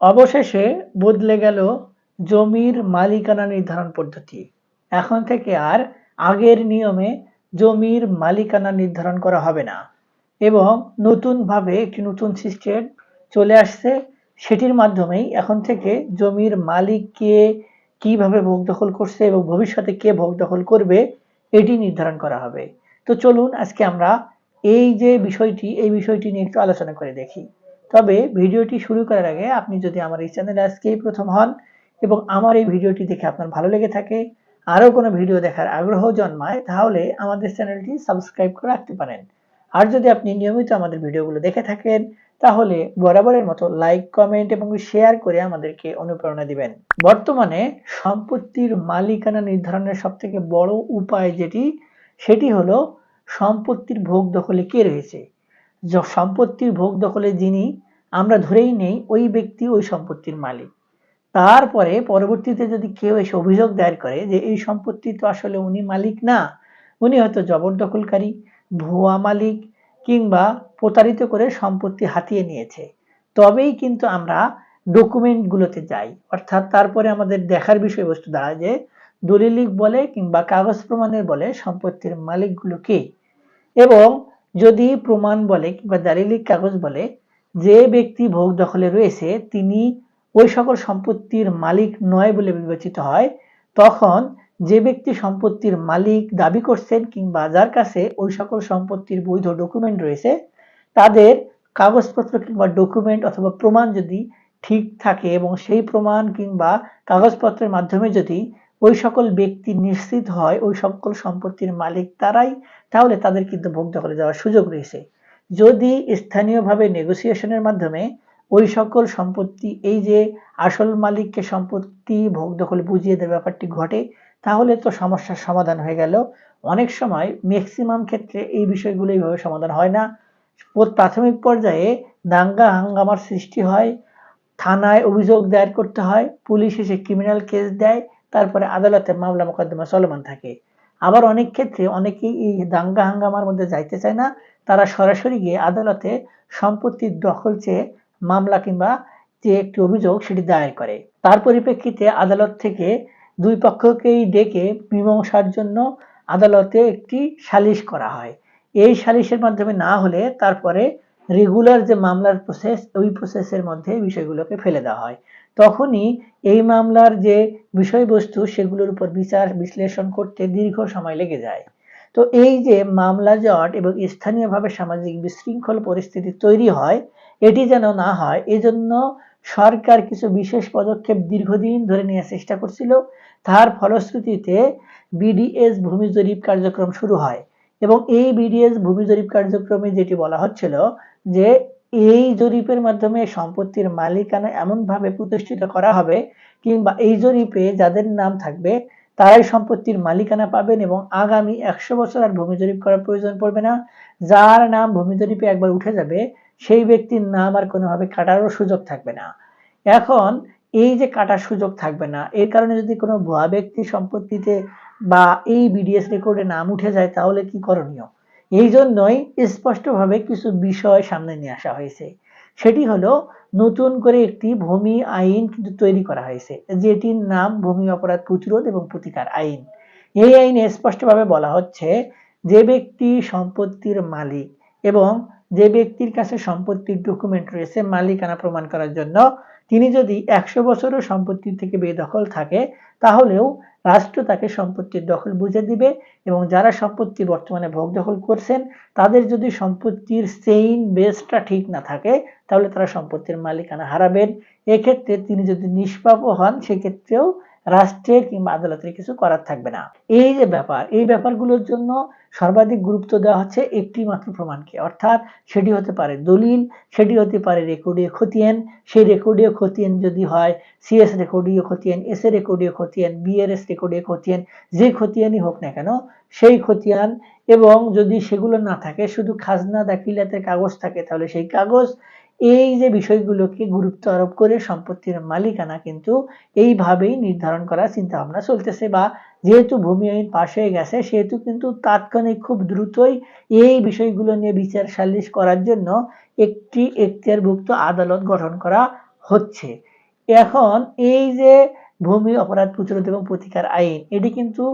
অবশেষে বদলে গেল জমির মালিকানা নির্ধারণ পদ্ধতি। এখন থেকে আর আগের নিয়মে জমির মালিকানা নির্ধারণ করা হবে না এবং নতুনভাবে একটি নতুন সিস্টেম চলে আসছে। সেটির মাধ্যমেই এখন থেকে জমির মালিক কে কীভাবে ভোগ দখল করছে এবং ভবিষ্যতে কে ভোগ দখল করবে, এটি নির্ধারণ করা হবে। তো চলুন আজকে আমরা এই যে বিষয়টি, এই বিষয়টি নিয়ে একটু আলোচনা করে দেখি। তবে ভিডিওটি শুরু করার আগে আপনি যদি আমার এই চ্যানেলে আজকেই প্রথম হন এবং আমার এই ভিডিওটি দেখে আপনার ভালো লেগে থাকে, আরও কোনো ভিডিও দেখার আগ্রহ জন্মায়, তাহলে আমাদের চ্যানেলটি সাবস্ক্রাইব করে রাখতে পারেন। আর যদি আপনি নিয়মিত আমাদের ভিডিওগুলো দেখে থাকেন, তাহলে বরাবরের মতো লাইক, কমেন্ট এবং শেয়ার করে আমাদেরকে অনুপ্রেরণা দিবেন। বর্তমানে সম্পত্তির মালিকানা নির্ধারণের সব থেকে বড় উপায় যেটি, সেটি হলো সম্পত্তির ভোগ দখলে কে রয়েছে? সম্পত্তির ভোগ দখলে যিনি, আমরা ধরেই নেই ওই ব্যক্তি ওই সম্পত্তির মালিক। তারপরে পরবর্তীতে যদি কেউ এসে অভিযোগ দায়ের করে যে এই সম্পত্তি তো আসলে উনি মালিক না, উনি হয়তো জবরদখলকারী ভুয়া মালিক কিংবা প্রতারিত করে সম্পত্তি হাতিয়ে নিয়েছে। তবেই কিন্তু আমরা ডকুমেন্টগুলোতে যাই। অর্থাৎ তারপরে আমাদের দেখার বিষয়বস্তু দাঁড়ায় যে দলিলিক বলে কিংবা কাগজ প্রমাণের বলে সম্পত্তির মালিকগুলো কে? এবং যদি প্রমাণ বলে কিংবা দালিলিক কাগজ বলে যে ব্যক্তি ভোগ দখলে রয়েছে, তিনি ওই সকল সম্পত্তির মালিক নয় বলে বিবেচিত হয়, তখন যে ব্যক্তি সম্পত্তির মালিক দাবি করছেন কিংবা যার কাছে ওই সকল সম্পত্তির বৈধ ডকুমেন্ট রয়েছে, তাদের কাগজপত্র কিংবা ডকুমেন্ট অথবা প্রমাণ যদি ঠিক থাকে এবং সেই প্রমাণ কিংবা কাগজপত্রের মাধ্যমে যদি ওই সকল ব্যক্তি নিশ্চিত হয়, ওই সকল সম্পত্তির মালিক তারাই, তাহলে তাদের কিন্তু ভোগ দখলে যাওয়ার সুযোগ রয়েছে। যদি স্থানীয়ভাবে নেগোসিয়েশনের মাধ্যমে ওই সকল সম্পত্তি, এই যে আসল মালিককে সম্পত্তি ভোগ দখল বুঝিয়ে দেওয়ার ব্যাপারটি ঘটে, তাহলে তো সমস্যার সমাধান হয়ে গেল। অনেক সময় ম্যাক্সিমাম ক্ষেত্রে এই বিষয়গুলো এইভাবে সমাধান হয় না। প্রাথমিক পর্যায়ে দাঙ্গা হাঙ্গামার সৃষ্টি হয়, থানায় অভিযোগ দায়ের করতে হয়, পুলিশ এসে ক্রিমিনাল কেস দেয় তারপরে আদালতে মামলা মোকদ্দমা চলমান থাকে। আবার অনেক ক্ষেত্রে অনেকেই এই দাঙ্গা হাঙ্গামার মধ্যে যাইতে চায় না। তারা সরাসরি গিয়ে আদালতে সম্পত্তির দখল চেয়ে মামলা কিংবা যে একটি অভিযোগ সেটি দায়ের করে। তার পরিপ্রেক্ষিতে আদালত থেকে দুই পক্ষকেই ডেকে মীমাংসার জন্য আদালতে একটি সালিশ করা হয়। এই সালিশের মাধ্যমে না হলে তারপরে রেগুলার যে মামলার প্রসেস ওই প্রসেসের মধ্যে বিষয়গুলোকে ফেলে দেওয়া হয়। তখনই এই মামলার যে বিষয়বস্তু, সেগুলোর উপর বিচার, বিশ্লেষণ করতে দীর্ঘ সময় লেগে যায়। তো এই যে মামলা জট এবং স্থানীয়ভাবে সামাজিক বিশৃঙ্খল পরিস্থিতি তৈরি হয়, এটি যেন না হয়, এজন্য সরকার কিছু বিশেষ পদক্ষেপ দীর্ঘদিন ধরে নেওয়ার চেষ্টা করছিল। তার ফলশ্রুতিতে বিডিএস ভূমি জরিপ কার্যক্রম শুরু হয় এবং এই বিডিএস ভূমি জরিপ কার্যক্রমে যেটি বলা হচ্ছিল যে এই জরিপের মাধ্যমে সম্পত্তির মালিকানা এমনভাবে প্রতিষ্ঠিত করা হবে কিংবা এই জরিপে যাদের নাম থাকবে, তারাই সম্পত্তির মালিকানা পাবেন এবং আগামী একশো বছর আর ভূমি জরিপ করার প্রয়োজন পড়বে না। যার নাম ভূমি জরিপে একবার উঠে যাবে, সেই ব্যক্তির নাম আর কোনোভাবে কাটারও সুযোগ থাকবে না। এখন এই যে কাটার সুযোগ থাকবে না, এর কারণে যদি কোনো ভুয়া ব্যক্তি সম্পত্তিতে বা এই বিডিএস রেকর্ডে নাম উঠে যায়, তাহলে কি করণীয়? এই জন্যই স্পষ্টভাবে কিছু বিষয় সামনে নিয়ে আসা হয়েছে। সেটি হলো, নতুন করে একটি ভূমি আইন কিন্তু তৈরি করা হয়েছে, যেটির নাম ভূমি অপরাধ প্রতিরোধ এবং প্রতিকার আইন। এই আইনে স্পষ্টভাবে বলা হচ্ছে, যে ব্যক্তি সম্পত্তির মালিক এবং যে ব্যক্তির কাছে সম্পত্তির ডকুমেন্ট রয়েছে, মালিকানা প্রমাণ করার জন্য, তিনি যদি একশো বছরও সম্পত্তি থেকে বেদখল থাকে, তাহলেও রাষ্ট্র তাকে সম্পত্তির দখল বুঝে দিবে এবং যারা সম্পত্তি বর্তমানে ভোগ দখল করছেন, তাদের যদি সম্পত্তির সেইন বেসটা ঠিক না থাকে, তাহলে তারা সম্পত্তির মালিকানা হারাবেন। এক্ষেত্রে তিনি যদি নিষ্পাপ হন, সেক্ষেত্রেও রাষ্ট্রের কিংবা আদালতের কিছু করার থাকবে না। এই যে ব্যাপার, এই ব্যাপারগুলোর জন্য সর্বাধিক গুরুত্ব দেওয়া হচ্ছে একটি মাত্র প্রমাণকে। অর্থাৎ সেটি হতে পারে দলিল, সেটি হতে পারে রেকর্ডীয় খতিয়ান। সেই রেকর্ডীয় খতিয়ান যদি হয়, সিএস রেকর্ডীয় খতিয়ান, এস এ রেকর্ডীয় খতিয়ান বিআরএস রেকর্ডীয় খতিয়ান, যে খতিয়ানই হোক না কেন, সেই খতিয়ান এবং যদি সেগুলো না থাকে, শুধু খাজনা, দাখিলাতের কাগজ থাকে, তাহলে সেই কাগজ এই যে বিষয়গুলোকে গুরুত্ব আরোপ করে সম্পত্তির মালিকানা কিন্তু এইভাবেই নির্ধারণ করার চিন্তা ভাবনা চলতেছে বা যেহেতু ভূমি আইন পাশ হয়ে গেছে, সেহেতু কিন্তু তাৎক্ষণিক খুব দ্রুতই এই বিষয়গুলো নিয়ে বিচার সালিশ করার জন্য একটি এখতিয়ারভুক্ত আদালত গঠন করা হচ্ছে। এখন এই যে ভূমি অপরাধ প্রতিরোধ এবং প্রতিকার আইন, এটি কিন্তু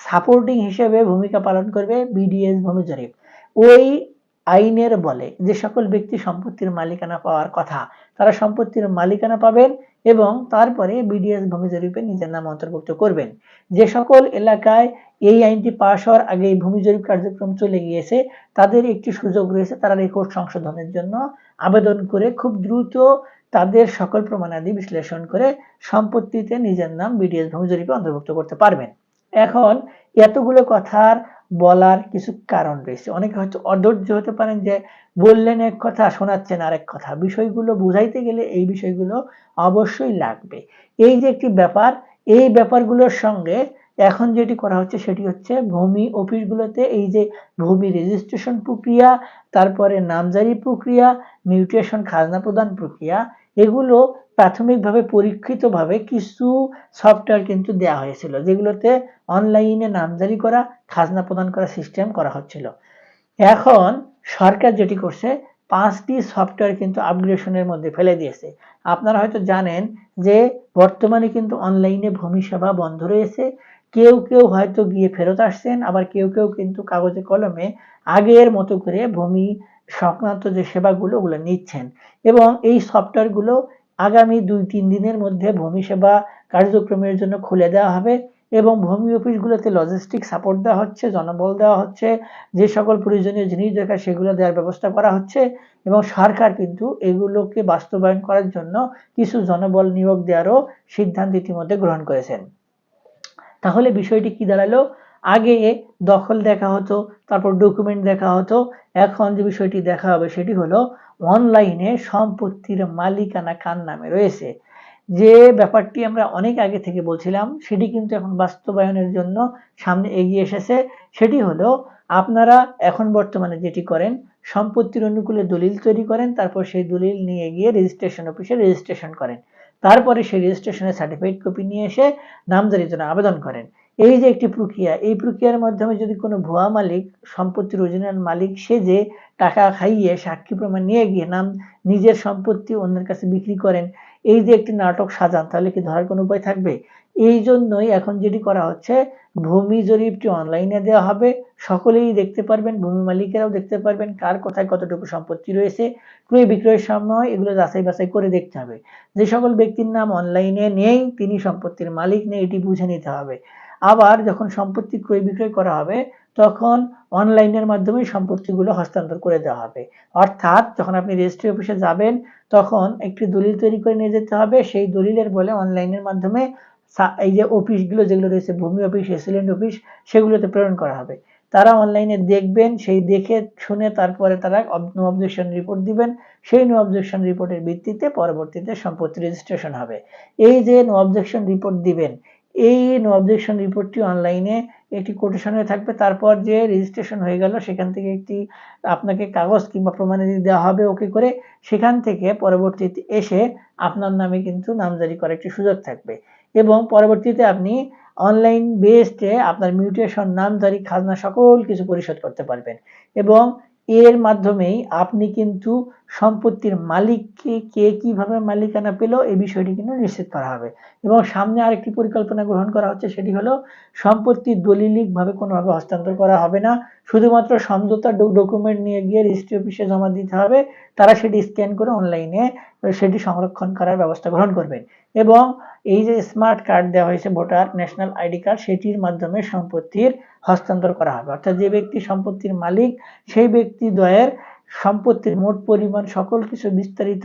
সাপোর্টিং হিসেবে ভূমিকা পালন করবে বিডিএস ভূমি জরিপ ওই আইনের বলে যে সকল ব্যক্তি সম্পত্তির মালিকানা পাওয়ার কথা, তারা সম্পত্তির মালিকানা পাবেন এবং তারপরে বিডিএস ভূমি জরিপে নিজের নাম অন্তর্ভুক্ত করবেন। যে সকল এলাকায় এই আইনটি পাশ হওয়ার আগে ভূমি জরিপ কার্যক্রম চলে গিয়েছে, তাদের একটি সুযোগ রয়েছে তারা রেকর্ড সংশোধনের জন্য আবেদন করে খুব দ্রুত তাদের সকল প্রমাণাদি বিশ্লেষণ করে সম্পত্তিতে নিজের নাম বিডিএস ভূমি জরিপে অন্তর্ভুক্ত করতে পারবেন। এখন এতগুলো কথার বলার কিছু কারণ রয়েছে। অনেকে হয়তো অধৈর্য হতে পারেন যে বললেন এক কথা, শোনাচ্ছেন আরেক কথা। বিষয়গুলো বুঝাইতে গেলে এই বিষয়গুলো অবশ্যই লাগবে। এই যে একটি ব্যাপার, এই ব্যাপারগুলোর সঙ্গে এখন যেটি করা হচ্ছে সেটি হচ্ছে ভূমি অফিসগুলোতে এই যে ভূমি রেজিস্ট্রেশন প্রক্রিয়া, তারপরে নামজারি প্রক্রিয়া মিউটেশন খাজনা প্রদান প্রক্রিয়া এগুলো প্রাথমিকভাবে, পরীক্ষিতভাবে কিছু সফটওয়্যার কিন্তু দেওয়া হয়েছিল, যেগুলোতে অনলাইনে নামজারি করা, খাজনা প্রদান করা সিস্টেম করা হচ্ছিল। এখন সরকার যেটি করছে, পাঁচটি সফটওয়্যার কিন্তু আপগ্রেশনের মধ্যে ফেলে দিয়েছে। আপনারা হয়তো জানেন যে বর্তমানে কিন্তু অনলাইনে ভূমি সেবা বন্ধ রয়েছে। কেউ কেউ হয়তো গিয়ে ফেরত আসছেন, আবার কেউ কেউ কিন্তু কাগজে কলমে আগের মতো করে ভূমি সংক্রান্ত যে সেবাগুলো ওগুলো নিচ্ছেন। এবং এই সফটওয়্যারগুলো আগামী দুই তিন দিনের মধ্যে ভূমি সেবা কার্যক্রমের জন্য খুলে দেওয়া হবে এবং ভূমি অফিসগুলোতে লজিস্টিক সাপোর্ট দেওয়া হচ্ছে, জনবল দেওয়া হচ্ছে, যে সকল প্রয়োজনীয় জিনিস দরকার সেগুলো দেওয়ার ব্যবস্থা করা হচ্ছে এবং সরকার কিন্তু এগুলোকে বাস্তবায়ন করার জন্য কিছু জনবল নিয়োগ দেওয়ারও সিদ্ধান্ত ইতিমধ্যে গ্রহণ করেছেন। তাহলে বিষয়টি কি দাঁড়াল? আগে দখল দেখা হতো, তারপর ডকুমেন্ট দেখা হতো। এখন যে বিষয়টি দেখা হবে সেটি হলো অনলাইনে সম্পত্তির মালিকানা কার নামে রয়েছে? যে ব্যাপারটি আমরা অনেক আগে থেকে বলছিলাম, সেটি কিন্তু এখন বাস্তবায়নের জন্য সামনে এগিয়ে এসেছে। সেটি হলো আপনারা এখন বর্তমানে যেটি করেন, সম্পত্তির অনুকূলে দলিল তৈরি করেন, তারপর সেই দলিল নিয়ে গিয়ে রেজিস্ট্রেশন অফিসে রেজিস্ট্রেশন করেন। তারপরে সেই রেজিস্ট্রেশনের সার্টিফিকেট কপি নিয়ে এসে নামজারির জন্য আবেদন করেন। এই যে একটি প্রক্রিয়া, এই প্রক্রিয়ার মাধ্যমে যদি কোনো ভুয়া মালিক, সম্পত্তির অরিজিনাল মালিক সেজে টাকা খাইয়ে সাক্ষী প্রমাণ নিয়ে গিয়ে নাম নিজের সম্পত্তি অন্যের কাছে বিক্রি করেন, এই যে একটি নাটক সাজান, তাহলে কি ধরার কোনো উপায় থাকবে? এই জন্যই এখন যেটি করা হচ্ছে, ভূমি জরিপটি অনলাইনে দেওয়া হবে। সকলেই দেখতে পারবেন, ভূমি মালিকেরাও দেখতে পারবেন কার কোথায় কতটুকু সম্পত্তি রয়েছে। ক্রয় বিক্রয়ের সময় এগুলো যাচাই বাছাই করে দেখতে হবে। যে সকল ব্যক্তির নাম অনলাইনে নেই, তিনি সম্পত্তির মালিক নেই, এটি বুঝে নিতে হবে। আবার যখন সম্পত্তি ক্রয় বিক্রয় করা হবে, তখন অনলাইনের মাধ্যমে সম্পত্তিগুলো হস্তান্তর করে দেওয়া হবে। অর্থাৎ যখন আপনি রেজিস্ট্রি অফিসে যাবেন, তখন একটি দলিল তৈরি করে নিয়ে যেতে হবে। সেই দলিলের বলে অনলাইনের মাধ্যমে এই যে অফিসগুলো যেগুলো রয়েছে, ভূমি অফিস এসিলেন্ট অফিস সেগুলোতে প্রেরণ করা হবে। তারা অনলাইনে দেখবেন, সেই দেখে শুনে তারপরে তারা নো অবজেকশন রিপোর্ট দিবেন। সেই নো অবজেকশন রিপোর্টের ভিত্তিতে পরবর্তীতে সম্পত্তি রেজিস্ট্রেশন হবে। এই যে নো অবজেকশন রিপোর্ট দিবেন এই নো অবজেকশন রিপোর্টটি অনলাইনে একটি কোটেশনে থাকবে। তারপর যে রেজিস্ট্রেশন হয়ে গেল, সেখান থেকে একটি আপনাকে কাগজ কিংবা প্রমাণাদি দেওয়া হবে ওকে করে। সেখান থেকে পরবর্তীতে এসে আপনার নামে কিন্তু নামজারি করার একটি সুযোগ থাকবে। এবং পরবর্তীতে আপনি অনলাইন বেসডে আপনার মিউটেশন নামজারি, খাজনা সকল কিছু পরিশোধ করতে পারবেন। এবং এর মাধ্যমেই আপনি কিন্তু সম্পত্তির মালিককে কে কীভাবে মালিকানা পেল এই বিষয়টি কিন্তু নিশ্চিত করা হবে। এবং সামনে আরেকটি পরিকল্পনা গ্রহণ করা হচ্ছে, সেটি হলো সম্পত্তি দলিলিকভাবে কোনোভাবে হস্তান্তর করা হবে না। শুধুমাত্র সমঝোতা ডকুমেন্ট নিয়ে গিয়ে রেজিস্ট্রি অফিসে জমা দিতে হবে, তারা সেটি স্ক্যান করে অনলাইনে সেটি সংরক্ষণ করার ব্যবস্থা গ্রহণ করবেন। এবং এই যে স্মার্ট কার্ড দেওয়া হয়েছে ভোটার ন্যাশনাল আইডি কার্ড সেটির মাধ্যমে সম্পত্তির হস্তান্তর করা হবে। অর্থাৎ যে ব্যক্তি সম্পত্তির মালিক, সেই ব্যক্তি দ্বয়ের সম্পত্তির মোট পরিমাণ সকল কিছু বিস্তারিত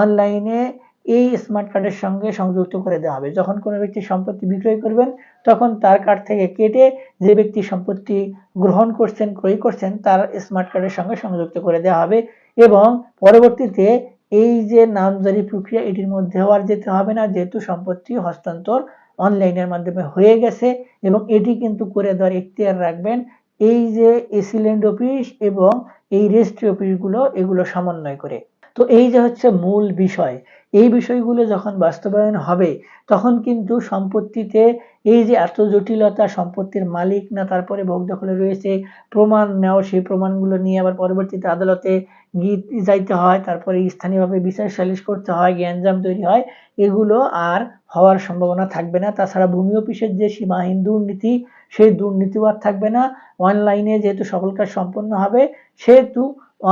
অনলাইনে এই স্মার্ট কার্ডের সঙ্গে সংযুক্ত করে দেওয়া হবে। যখন কোনো ব্যক্তি সম্পত্তি বিক্রয় করবেন, তখন তার কার্ড থেকে কেটে যে ব্যক্তি সম্পত্তি গ্রহণ করছেন, ক্রয় করছেন, তার স্মার্ট কার্ডের সঙ্গে সংযুক্ত করে দেওয়া হবে এবং পরবর্তীতে এই যে নামজারি প্রক্রিয়া, এটির মধ্যে আর যেতে হবে না। যেহেতু সম্পত্তি হস্তান্তর অনলাইনের মাধ্যমে হয়ে গেছে এবং এটি কিন্তু করে দেওয়ার এখতিয়ার রাখবেন এই যে এসিল্যান্ড অফিস এবং এই রেজিস্ট্রি অফিসগুলো এগুলো সমন্বয় করে। তো এই যে হচ্ছে মূল বিষয়, এই বিষয়গুলো যখন বাস্তবায়ন হবে, তখন কিন্তু সম্পত্তিতে এই যে এত জটিলতা, সম্পত্তির মালিক না, তারপরে ভোগ দখলে রয়েছে, প্রমাণ নেওয়া সেই প্রমাণগুলো নিয়ে আবার পরবর্তীতে আদালতে গিয়ে যাইতে হয়, তারপরে স্থানীয়ভাবে বিচার সালিশ করতে হয় জ্ঞানজাম তৈরি হয়, এগুলো আর হওয়ার সম্ভাবনা থাকবে না। তাছাড়া ভূমি অফিসের যে সীমাহীন দুর্নীতি সেই দুর্নীতিও আর থাকবে না। অনলাইনে যেহেতু সকল কাজ সম্পন্ন হবে, সেহেতু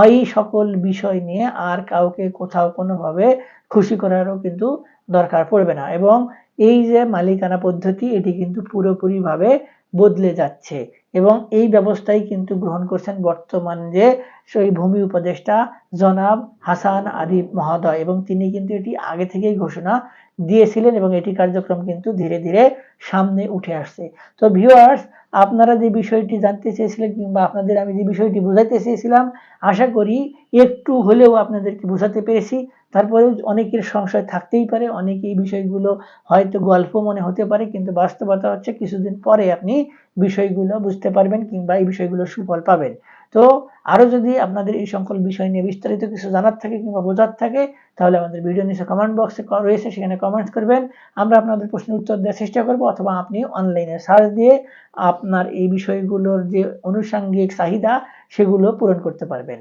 এই সকল বিষয় নিয়ে আর কাউকে কোথাও কোনোভাবে খুশি করারও কিন্তু দরকার পড়বে না। এবং এই যে মালিকানা পদ্ধতি, এটি কিন্তু পুরোপুরিভাবে বদলে যাচ্ছে। এবং এই ব্যবস্থাই কিন্তু গ্রহণ করছেন বর্তমান যে সেই ভূমি উপদেষ্টা জনাব হাসান আরিফ মহোদয়। এবং তিনি কিন্তু এটি আগে থেকেই ঘোষণা দিয়েছিলেন এবং এটি কার্যক্রম কিন্তু ধীরে ধীরে সামনে উঠে আসছে। তো ভিউয়ার্স আপনারা যে বিষয়টি জানতে চেয়েছিলেন কিংবা আপনাদের আমি যে বিষয়টি বোঝাতে চেয়েছিলাম, আশা করি একটু হলেও আপনাদেরকে বোঝাতে পেরেছি। তারপরেও অনেকের সংশয় থাকতেই পারে, অনেকে এই বিষয়গুলো হয়তো গল্প মনে হতে পারে, কিন্তু বাস্তবতা হচ্ছে কিছুদিন পরে আপনি বিষয়গুলো বুঝতে পারবেন কিংবা এই বিষয়গুলো সুফল পাবেন। তো আরও যদি আপনাদের এই সকল বিষয় নিয়ে বিস্তারিত কিছু জানার থাকে কিংবা বোঝার থাকে, তাহলে আমাদের ভিডিও নিচে কমেন্ট বক্সে রয়েছে, সেখানে কমেন্টস করবেন। আমরা আপনাদের প্রশ্নের উত্তর দেওয়ার চেষ্টা করব, অথবা আপনি অনলাইনে সার্চ দিয়ে আপনার এই বিষয়গুলোর যে আনুষঙ্গিক চাহিদা, সেগুলো পূরণ করতে পারবেন।